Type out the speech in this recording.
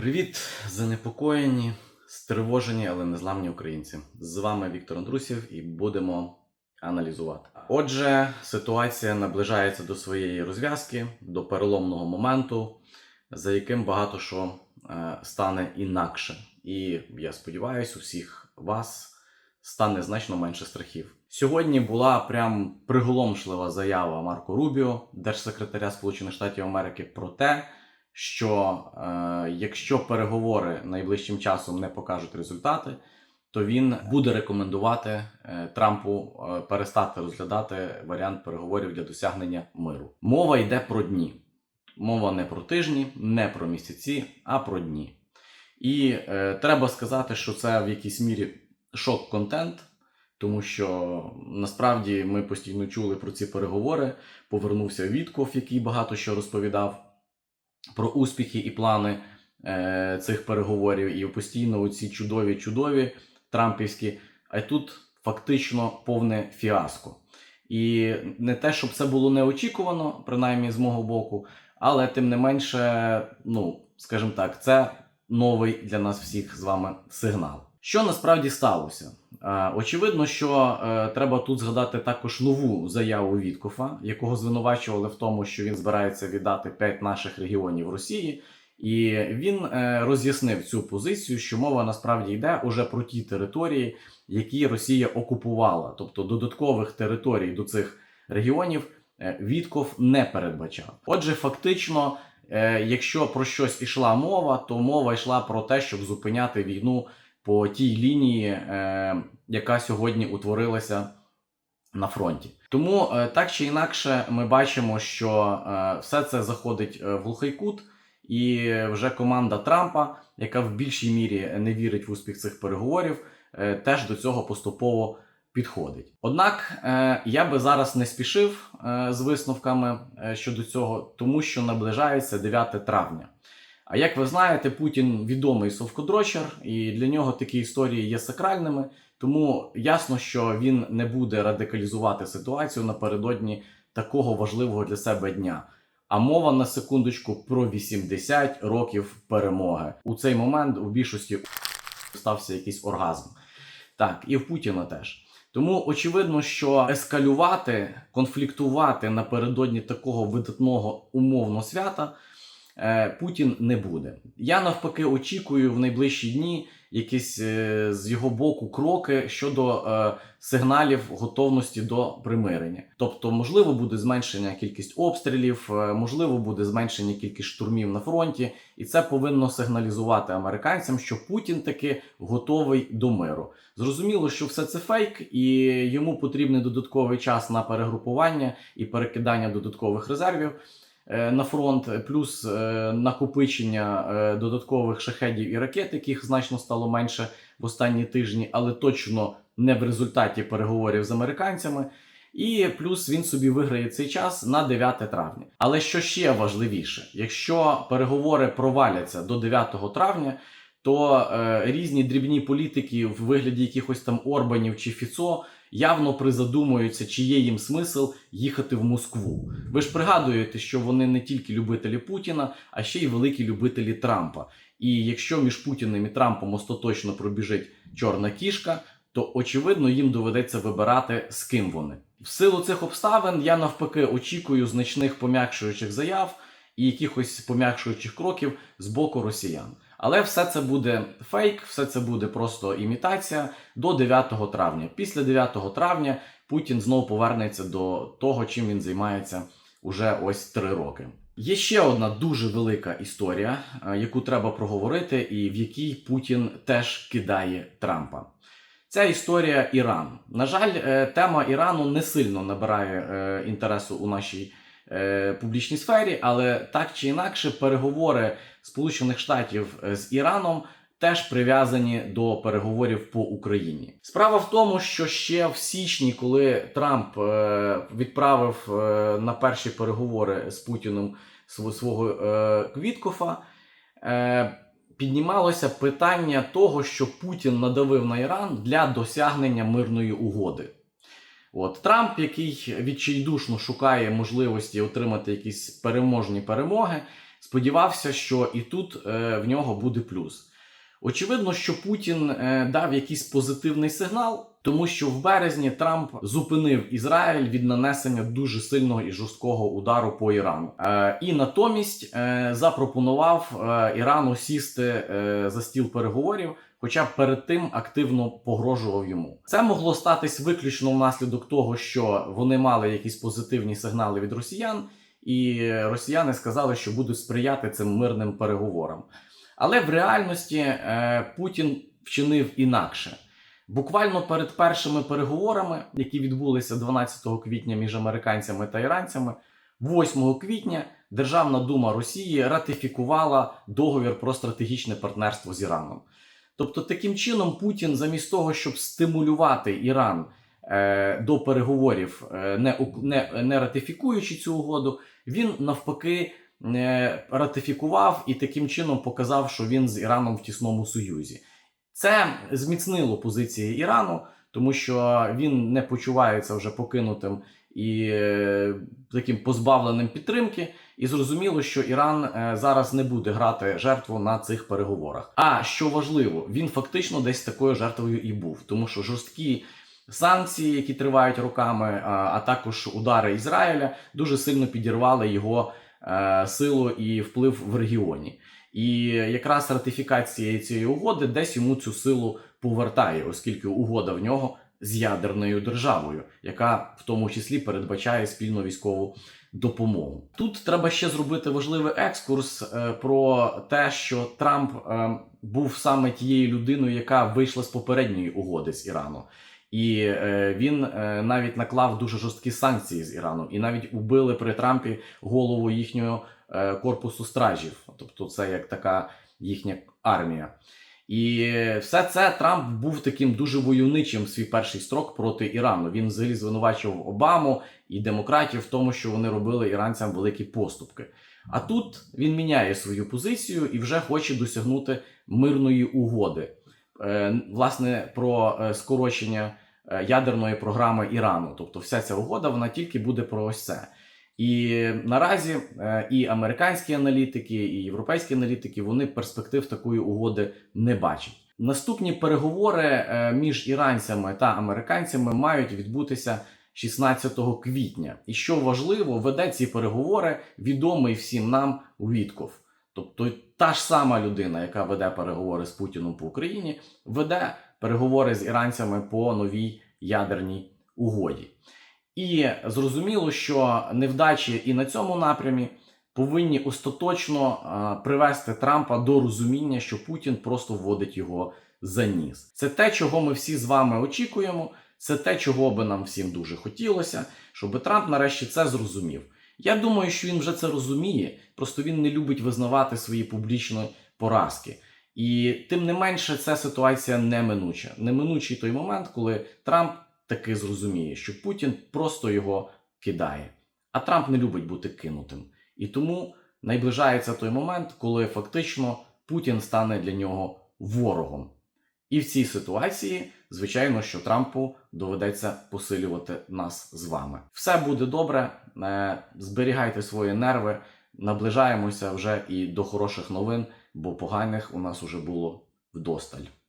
Привіт, занепокоєні, стривожені, але незламні українці. З вами Віктор Андрусів і будемо аналізувати. Отже, ситуація наближається до своєї розв'язки, до переломного моменту, за яким багато що е, стане інакше. І я сподіваюся, у всіх вас стане значно менше страхів. Сьогодні була прям приголомшлива заява Марко Рубіо, держсекретаря Сполучених Штатів Америки, про те, що е, якщо переговори найближчим часом не покажуть результати, то він буде рекомендувати е, Трампу е, перестати розглядати варіант переговорів для досягнення миру. Мова йде про дні. Мова не про тижні, не про місяці, а про дні. І е, треба сказати, що це в якійсь мірі шок-контент, тому що насправді ми постійно чули про ці переговори. Повернувся Вітков, який багато що розповідав про успіхи і плани е, цих переговорів, і постійно оці чудові, чудові трампівські, а тут фактично повне фіаско. І не те, щоб це було неочікувано, принаймні з мого боку, але тим не менше, ну скажімо так, це новий для нас всіх з вами сигнал. Що насправді сталося? Е, Очевидно, що е, треба тут згадати також нову заяву Віткофа, якого звинувачували в тому, що він збирається віддати 5 наших регіонів Росії. І він е, роз'яснив цю позицію, що мова насправді йде уже про ті території, які Росія окупувала, тобто додаткових територій до цих регіонів Вітков не передбачав. Отже, фактично, якщо про щось ішла мова, то мова йшла про те, щоб зупиняти війну по тій лінії, е, яка сьогодні утворилася на фронті. Тому е, так чи інакше, ми бачимо, що е, все це заходить в глухий кут, і вже команда Трампа, яка в більшій мірі не вірить в успіх цих переговорів, теж до цього поступово підходить. Однак я би зараз не спішив з висновками щодо цього, тому що наближається 9 травня. А як ви знаєте, Путін відомий совкодрочер, і для нього такі історії є сакральними. Тому ясно, що він не буде радикалізувати ситуацію напередодні такого важливого для себе дня. А мова на секундочку про 80 років перемоги. У цей момент у більшості стався якийсь оргазм. Так, і в Путіна теж. Тому очевидно, що ескалювати, конфліктувати напередодні такого видатного умовно свята Путін не буде. Я навпаки очікую в найближчі дні якісь е, з його боку кроки щодо е, сигналів готовності до примирення. Тобто, можливо, буде зменшення кількість обстрілів, е, можливо, буде зменшення кількість штурмів на фронті, і це повинно сигналізувати американцям, що Путін таки готовий до миру. Зрозуміло, що все це фейк, і йому потрібний додатковий час на перегрупування і перекидання додаткових резервів е, на фронт, плюс е, накопичення е, додаткових шахедів і ракет, яких значно стало менше в останні тижні, але точно не в результаті переговорів з американцями. І плюс він собі виграє цей час на 9 травня. Але що ще важливіше, якщо переговори проваляться до 9 травня, то е, різні дрібні політики в вигляді якихось там Орбанів чи Фіцо явно призадумуються, чи є їм смисл їхати в Москву. Ви ж пригадуєте, що вони не тільки любителі Путіна, а ще й великі любителі Трампа. І якщо між Путіним і Трампом остаточно пробіжить чорна кішка, то очевидно їм доведеться вибирати з ким вони. В силу цих обставин я навпаки очікую значних пом'якшуючих заяв і якихось пом'якшуючих кроків з боку росіян. Але все це буде фейк, все це буде просто імітація до 9 травня. Після 9 травня Путін знову повернеться до того, чим він займається уже ось три роки. Є ще одна дуже велика історія, е, яку треба проговорити, і в якій Путін теж кидає Трампа. Ця історія Іран. На жаль, е, тема Ірану не сильно набирає е, інтересу у нашій е, публічній сфері, але так чи інакше, переговори Сполучених Штатів е, з Іраном теж прив'язані до переговорів по Україні. Справа в тому, що ще в січні, коли Трамп е, відправив на перші переговори з Путіним св- свого Квіткофа. Піднімалося питання того, що Путін надавив на Іран для досягнення мирної угоди. От Трамп, який відчайдушно шукає можливості отримати якісь переможні перемоги, сподівався, що і тут е, в нього буде плюс. Очевидно, що Путін е, дав якийсь позитивний сигнал, тому що в березні Трамп зупинив Ізраїль від нанесення дуже сильного і жорсткого удару по Ірану, е, і натомість е, запропонував е, Ірану сісти е, за стіл переговорів. Хоча перед тим активно погрожував йому. Це могло статись виключно внаслідок того, що вони мали якісь позитивні сигнали від росіян, і росіяни сказали, що будуть сприяти цим мирним переговорам. Але в реальності е, Путін вчинив інакше. Буквально перед першими переговорами, які відбулися 12 квітня між американцями та іранцями, 8 квітня Державна дума Росії ратифікувала договір про стратегічне партнерство з Іраном. Тобто, таким чином, Путін, замість того, щоб стимулювати Іран е, до переговорів, е, не, не, не ратифікуючи цю угоду, він навпаки е, ратифікував і таким чином показав, що він з Іраном в тісному союзі. Це зміцнило позиції Ірану, тому що він не почувається вже покинутим і е, таким позбавленим підтримки. І зрозуміло, що Іран е, зараз не буде грати жертву на цих переговорах. А що важливо, він фактично десь такою жертвою і був, тому що жорсткі санкції, які тривають роками, а, а також удари Ізраїля, дуже сильно підірвали його е, силу і вплив в регіоні. І якраз ратифікація цієї угоди десь йому цю силу повертає, оскільки угода в нього з ядерною державою, яка в тому числі передбачає спільну військову допомогу. Тут треба ще зробити важливий екскурс е, про те, що Трамп е, був саме тією людиною, яка вийшла з попередньої угоди з Ірану. І е, він е, навіть наклав дуже жорсткі санкції з Ірану, і навіть убили при Трампі голову їхнього е, корпусу стражів. Тобто, це як така їхня армія. І все це Трамп був таким дуже войовничим свій перший строк проти Ірану. Він взагалі звинувачував Обаму і демократів в тому, що вони робили іранцям великі поступки. А тут він міняє свою позицію і вже хоче досягнути мирної угоди. Е, власне, про е, скорочення е, ядерної програми Ірану. Тобто, вся ця угода вона тільки буде про ось це. І наразі е, і американські аналітики, і європейські аналітики вони перспектив такої угоди не бачать. Наступні переговори е, між іранцями та американцями мають відбутися 16 квітня. І що важливо, веде ці переговори відомий всім нам Вітков. Тобто та ж сама людина, яка веде переговори з Путіном по Україні, веде переговори з іранцями по новій ядерній угоді. І зрозуміло, що невдачі і на цьому напрямі повинні остаточно привести Трампа до розуміння, що Путін просто вводить його за ніс. Це те, чого ми всі з вами очікуємо. Це те, чого би нам всім дуже хотілося, щоб Трамп нарешті це зрозумів. Я думаю, що він вже це розуміє, просто він не любить визнавати свої публічні поразки. І тим не менше, ця ситуація неминуча. Неминучий той момент, коли Трамп таки зрозуміє, що Путін просто його кидає. А Трамп не любить бути кинутим. І тому найближається той момент, коли фактично Путін стане для нього ворогом. І в цій ситуації, звичайно, що Трампу доведеться посилювати нас з вами. Все буде добре. е, Зберігайте свої нерви, наближаємося вже і до хороших новин, бо поганих у нас уже було вдосталь.